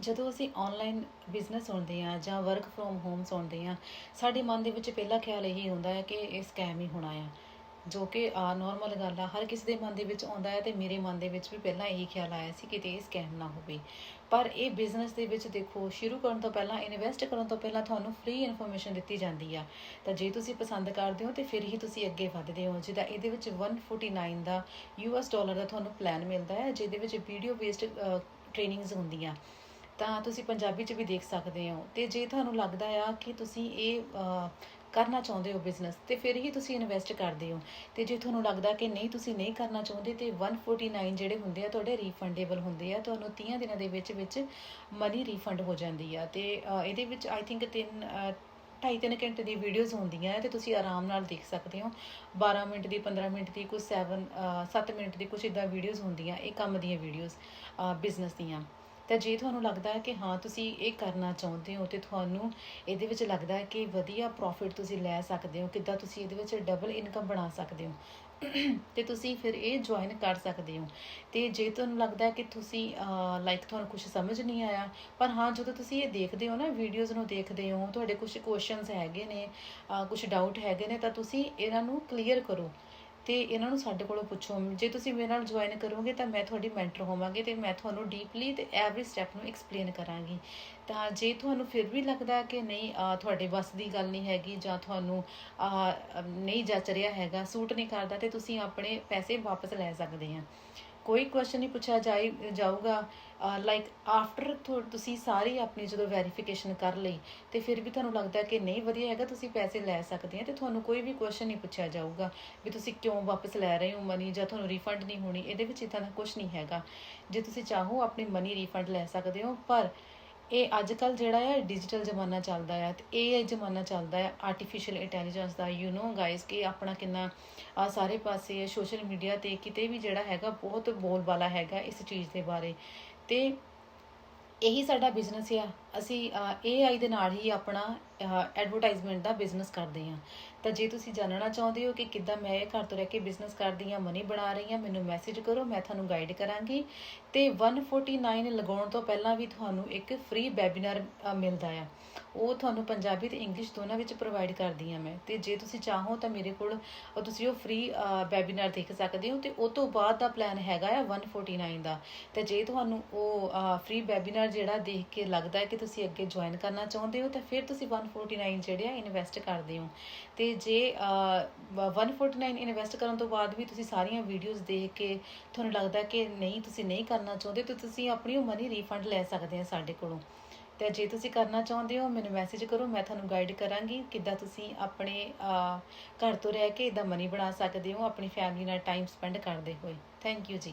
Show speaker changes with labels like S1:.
S1: ਜਦੋਂ ਅਸੀਂ online business ਸੁਣਦੇ ਆ ਜਾਂ ਵਰਕ ਫਰੋਮ ਹੋਮ ਸੁਣਦੇ ਆ ਸਾਡੇ ਮਨ ਦੇ ਵਿੱਚ ਪਹਿਲਾ ਖਿਆਲ ਇਹੀ ਹੁੰਦਾ ਹੈ ਕਿ ਇਹ ਸਕੈਮ ਹੀ ਹੋਣਾ ਆ। ਜੋ ਕਿ ਆ ਨਾਰਮਲ ਗੱਲ ਆ, ਹਰ ਕਿਸੇ ਦੇ ਮਨ ਦੇ ਵਿੱਚ ਆਉਂਦਾ ਹੈ ਤੇ ਮੇਰੇ ਮਨ ਦੇ ਵਿੱਚ ਵੀ ਪਹਿਲਾਂ ਇਹੀ ਖਿਆਲ ਆਇਆ ਸੀ ਕਿ ਤੇ ਇਹ ਸਕੈਮ ਨਾ ਹੋਵੇ। ਪਰ ਇਹ ਬਿਜ਼ਨਸ ਦੇ ਵਿੱਚ ਦੇਖੋ, ਸ਼ੁਰੂ ਕਰਨ ਤੋਂ ਪਹਿਲਾਂ ਇਨਵੈਸਟ ਕਰਨ ਤੋਂ ਪਹਿਲਾਂ ਤੁਹਾਨੂੰ ਫ੍ਰੀ ਇਨਫੋਰਮੇਸ਼ਨ ਦਿੱਤੀ ਜਾਂਦੀ ਆ। ਤਾਂ ਜੇ ਤੁਸੀਂ ਪਸੰਦ ਕਰਦੇ ਹੋ ਤੇ ਫਿਰ ਹੀ ਤੁਸੀਂ ਅੱਗੇ ਵਧਦੇ ਹੋ। ਜਿਹਦਾ ਇਹਦੇ ਵਿੱਚ 149 ਦਾ ਯੂਐਸ ਡਾਲਰ ਦਾ ਤੁਹਾਨੂੰ ਪਲਾਨ ਮਿਲਦਾ ਹੈ, ਜਿਹਦੇ ਵਿੱਚ ਵੀਡੀਓ ਬੇਸਡ ਟ੍ਰੇਨਿੰਗਸ ਹੁੰਦੀਆਂ। ਤਾਂ ਤੁਸੀਂ ਪੰਜਾਬੀ 'ਚ ਵੀ ਦੇਖ ਸਕਦੇ ਹੋ। ਤੇ ਜੇ ਤੁਹਾਨੂੰ ਲੱਗਦਾ ਆ ਕਿ ਤੁਸੀਂ ਇਹ ਕਰਨਾ ਚਾਹੁੰਦੇ ਹੋ ਬਿਜ਼ਨਸ ਤੇ ਫਿਰ ਹੀ ਤੁਸੀਂ ਇਨਵੈਸਟ ਕਰਦੇ ਹੋ। ਤੇ ਜੇ ਤੁਹਾਨੂੰ ਲੱਗਦਾ ਕਿ ਨਹੀਂ, ਤੁਸੀਂ ਨਹੀਂ ਕਰਨਾ ਚਾਹੁੰਦੇ, ਤੇ 149 ਜਿਹੜੇ ਹੁੰਦੇ ਆ, ਤੁਹਾਡੇ ਰੀਫੰਡੇਬਲ ਹੁੰਦੇ ਆ, ਤੁਹਾਨੂੰ 30 ਦਿਨਾਂ ਦੇ ਵਿੱਚ ਵਿੱਚ ਮਨੀ ਰੀਫੰਡ ਹੋ ਜਾਂਦੀ ਆ। ਤੇ ਇਹਦੇ ਵਿੱਚ ਆਈ ਥਿੰਕ ਤਿੰਨ ਢਾਈ ਤਿੰਨ ਘੰਟੇ ਦੀ ਵੀਡੀਓਜ਼ ਹੁੰਦੀਆਂ ਹੈ ਤੇ ਤੁਸੀਂ ਆਰਾਮ ਨਾਲ ਦੇਖ ਸਕਦੇ ਹੋ। 12 ਮਿੰਟ ਦੀ 15 ਮਿੰਟ ਦੀ ਕੁਝ 7 7 ਮਿੰਟ ਦੀ ਕੁਝ ਇਦਾਂ ਵੀਡੀਓਜ਼ ਹੁੰਦੀਆਂ, ਇਹ ਕੰਮ ਦੀਆਂ ਵੀਡੀਓਜ਼ ਬਿਜ਼ਨਸ ਦੀਆਂ। ਤਾਂ ਜੇ ਤੁਹਾਨੂੰ ਲੱਗਦਾ ਹੈ ਕਿ ਹਾਂ, ਤੁਸੀਂ ਇਹ ਕਰਨਾ ਚਾਹੁੰਦੇ ਹੋ ਤੇ ਤੁਹਾਨੂੰ ਇਹਦੇ ਵਿੱਚ ਲੱਗਦਾ ਹੈ ਕਿ ਵਧੀਆ ਪ੍ਰੋਫਿਟ ਤੁਸੀਂ ਲੈ ਸਕਦੇ ਹੋ, ਕਿੱਦਾਂ ਤੁਸੀਂ ਇਹਦੇ ਵਿੱਚ ਡਬਲ ਇਨਕਮ ਬਣਾ ਸਕਦੇ ਹੋ, ਤੇ ਤੁਸੀਂ ਫਿਰ ਇਹ ਜੁਆਇਨ ਕਰ ਸਕਦੇ ਹੋ। ਤੇ ਜੇ ਤੁਹਾਨੂੰ ਲੱਗਦਾ ਹੈ ਕਿ ਤੁਸੀਂ ਲਾਈਕ ਤੁਹਾਨੂੰ ਕੁਝ ਸਮਝ ਨਹੀਂ ਆਇਆ, ਪਰ ਹਾਂ, ਜਦੋਂ ਤੁਸੀਂ ਇਹ ਦੇਖਦੇ ਹੋ ਨਾ ਵੀਡੀਓਜ਼ ਨੂੰ ਦੇਖਦੇ ਹੋ, ਤੁਹਾਡੇ ਕੁਝ ਕੁਐਸਚਨਸ ਹੈਗੇ ਨੇ ਕੁਝ ਡਾਊਟ ਹੈਗੇ ਨੇ, ਤਾਂ ਤੁਸੀਂ ਇਹਨਾਂ ਨੂੰ ਕਲੀਅਰ ਕਰੋ। ਤੇ ਇਹਨਾਂ ਨੂੰ ਸਾਡੇ ਕੋਲੋਂ ਪੁੱਛੋ। ਜੇ ਤੁਸੀਂ ਮੇਰੇ ਨਾਲ ਜੁਆਇਨ ਕਰੋਗੇ ਤਾਂ ਮੈਂ ਤੁਹਾਡੀ ਮੈਂਟਰ ਹੋਵਾਂਗੀ ਤੇ ਮੈਂ ਤੁਹਾਨੂੰ ਡੀਪਲੀ ਤੇ ਐਵਰੀ ਸਟੈਪ ਨੂੰ ਐਕਸਪਲੇਨ ਕਰਾਂਗੀ। ਤਾਂ ਜੇ ਤੁਹਾਨੂੰ ਫਿਰ ਵੀ ਲੱਗਦਾ ਕਿ ਨਹੀਂ ਤੁਹਾਡੇ ਵੱਸ ਦੀ ਗੱਲ ਨਹੀਂ ਹੈਗੀ ਜਾਂ ਤੁਹਾਨੂੰ ਨਹੀਂ ਜੱਚ ਰਿਹਾ ਹੈਗਾ ਸੂਟ ਨਹੀਂ ਕਰਦਾ, ਤੇ ਤੁਸੀਂ ਆਪਣੇ ਪੈਸੇ ਵਾਪਸ ਲੈ ਸਕਦੇ ਆ। ਕੋਈ ਕੁਐਸਚਨ ਨਹੀਂ ਪੁੱਛਿਆ ਜਾਈ, ਜਾਊਗਾ। ਲਾਈਕ ਆਫਟਰ ਤੁਸੀਂ ਸਾਰੀ ਆਪਣੀ ਜਦੋਂ ਵੈਰੀਫਿਕੇਸ਼ਨ ਕਰ ਲਈ, ਤੇ ਫਿਰ ਵੀ ਤੁਹਾਨੂੰ ਲੱਗਦਾ ਕਿ ਨਹੀਂ ਵਧੀਆ ਹੈਗਾ, ਤੁਸੀਂ ਪੈਸੇ ਲੈ ਸਕਦੇ ਆ, ਤੇ ਤੁਹਾਨੂੰ ਕੋਈ ਵੀ ਕੁਐਸਚਨ ਨਹੀਂ ਪੁੱਛਿਆ ਜਾਊਗਾ ਵੀ ਤੁਸੀਂ ਕਿਉਂ ਵਾਪਸ ਲੈ ਰਹੇ ਹੋ ਮਨੀ ਜਾਂ ਤੁਹਾਨੂੰ ਰਿਫੰਡ ਨਹੀਂ ਹੋਣੀ, ਇਹਦੇ ਵਿੱਚ ਇਦਾਂ ਦਾ ਕੁਝ ਨਹੀਂ ਹੈਗਾ। ਜੇ ਤੁਸੀਂ ਚਾਹੋ ਆਪਣੀ ਮਨੀ ਰਿਫੰਡ ਲੈ ਸਕਦੇ ਹੋ, ਪਰ ਇਹ ਅੱਜ ਕੱਲ ਜਿਹੜਾ ਹੈ ਡਿਜੀਟਲ ਜ਼ਮਾਨਾ ਚੱਲਦਾ ਹੈ ਤੇ AI ਜ਼ਮਾਨਾ ਚੱਲਦਾ ਹੈ ਆਰਟੀਫੀਸ਼ੀਅਲ ਇੰਟੈਲੀਜੈਂਸ ਦਾ। ਯੂ نو ਗਾਇਸ ਕਿ ਆਪਣਾ ਕਿੰਨਾ, ਆ ਸਾਰੇ ਪਾਸੇ ਸੋਸ਼ਲ ਮੀਡੀਆ ਤੇ ਕਿਤੇ ਵੀ ਜਿਹੜਾ ਹੈਗਾ ਬਹੁਤ ਬੋਲਬਾਲਾ ਹੈਗਾ ਇਸ ਚੀਜ਼ ਦੇ ਬਾਰੇ। ਤੇ ਇਹੀ ਸਾਡਾ ਬਿਜ਼ਨਸ ਆ। ਅਸੀਂ AI ਦੇ ਨਾਲ ਹੀ ਆਪਣਾ ਐਡਵਰਟਾਈਜ਼ਮੈਂਟ ਦਾ ਬਿਜ਼ਨਸ ਕਰਦੇ ਹਾਂ। ਤਾਂ ਜੇ ਤੁਸੀਂ ਜਾਣਨਾ ਚਾਹੁੰਦੇ ਹੋ ਕਿ ਕਿੱਦਾਂ ਮੈਂ ਇਹ ਘਰ ਤੋਂ ਰਹਿ ਕੇ ਬਿਜ਼ਨਸ ਕਰਦੀ ਹਾਂ ਮਨੀ ਬਣਾ ਰਹੀ ਹਾਂ, ਮੈਨੂੰ ਮੈਸੇਜ ਕਰੋ, ਮੈਂ ਤੁਹਾਨੂੰ ਗਾਈਡ ਕਰਾਂਗੀ। ਤੇ 149 ਲਗਾਉਣ ਤੋਂ ਪਹਿਲਾਂ ਵੀ ਤੁਹਾਨੂੰ ਇੱਕ ਫ੍ਰੀ ਵੈਬਿਨਾਰ ਮਿਲਦਾ ਆ। ਉਹ ਤੁਹਾਨੂੰ ਪੰਜਾਬੀ ਤੇ ਇੰਗਲਿਸ਼ ਦੋਨਾਂ ਵਿੱਚ ਪ੍ਰੋਵਾਈਡ ਕਰਦੀ ਹਾਂ ਮੈਂ। ਤੇ ਜੇ ਤੁਸੀਂ ਚਾਹੋ ਤਾਂ ਮੇਰੇ ਕੋਲ ਤੁਸੀਂ ਉਹ ਫ੍ਰੀ ਵੈਬਿਨਾਰ ਦੇਖ ਸਕਦੇ ਹੋ। ਤੇ ਉਹ ਤੋਂ ਬਾਅਦ ਦਾ ਪਲਾਨ ਹੈਗਾ ਆ 149 ਦਾ। ਤੇ ਜੇ ਤੁਹਾਨੂੰ ਉਹ ਫ੍ਰੀ ਵੈਬਿਨਾਰ ਜਿਹੜਾ ਦੇਖ ਕੇ ਲੱਗਦਾ ਹੈ ਕਿ ਤੁਸੀਂ ਅੱਗੇ ਜੁਆਇਨ ਕਰਨਾ ਚਾਹੁੰਦੇ ਹੋ ਤਾਂ ਫਿਰ ਤੁਸੀਂ 149 ਜਿਹੜੇ ਆ ਇਨਵੈਸਟ ਕਰਦੇ ਹੋ। ਤੇ ਜੇ ਅਹ, 149 ਇਨਵੈਸਟ ਕਰਨ ਤੋਂ ਬਾਅਦ ਵੀ ਤੁਸੀਂ ਸਾਰੀਆਂ ਵੀਡੀਓਜ਼ ਦੇਖ ਕੇ ਤੁਹਾਨੂੰ ਲੱਗਦਾ ਕਿ ਨਹੀਂ ਤੁਸੀਂ ਨਹੀਂ ਕਰਨਾ ਚਾਹੁੰਦੇ ਤਾਂ ਤੁਸੀਂ ਆਪਣੀ ਉਹ ਮਨੀ ਰੀਫੰਡ ਲੈ ਸਕਦੇ ਆ ਸਾਡੇ ਕੋਲੋਂ। ਤੇ ਜੇ ਤੁਸੀਂ ਕਰਨਾ ਚਾਹੁੰਦੇ ਹੋ ਮੈਨੂੰ ਮੈਸੇਜ ਕਰੋ ਮੈਂ ਤੁਹਾਨੂੰ ਗਾਈਡ ਕਰਾਂਗੀ ਕਿੱਦਾਂ ਤੁਸੀਂ ਆਪਣੇ ਘਰ ਤੋਂ ਰਹਿ ਕੇ ਇਦਾਂ ਮਨੀ ਬਣਾ ਸਕਦੇ ਹੋ ਆਪਣੀ ਫੈਮਿਲੀ ਨਾਲ ਟਾਈਮ ਸਪੈਂਡ ਕਰਦੇ ਹੋਏ। ਥੈਂਕ ਯੂ ਜੀ।